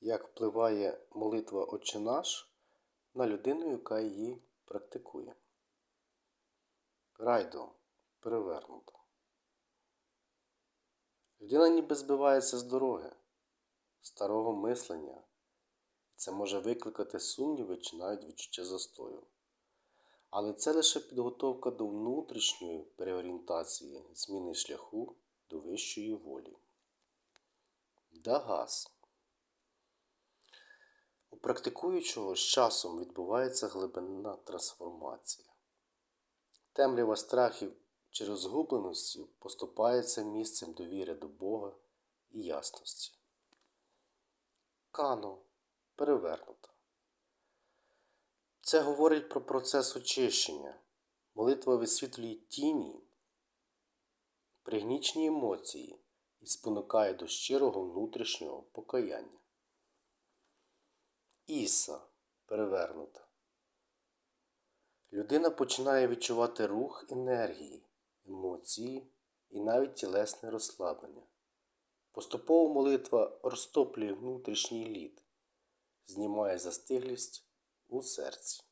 як впливає молитва Отче наш на людину, яка її практикує. Райдо перевернуто. Людина ніби збивається з дороги, старого мислення. Це може викликати сумніви чи навіть відчуття застою. Але це лише підготовка до внутрішньої переорієнтації, зміни шляху до вищої волі. Дагас. Практикуючого з часом відбувається глибинна трансформація. Темрява страхів чи розгубленості поступається місцем довіри до Бога і ясності. Кано перевернуто. Це говорить про процес очищення. Молитва висвітлює тіні, пригнічені емоції і спонукає до щирого внутрішнього покаяння. Іса перевернута. Людина починає відчувати рух енергії, емоції і навіть тілесне розслаблення. Поступово молитва розтоплює внутрішній лід, знімає застиглість у серці.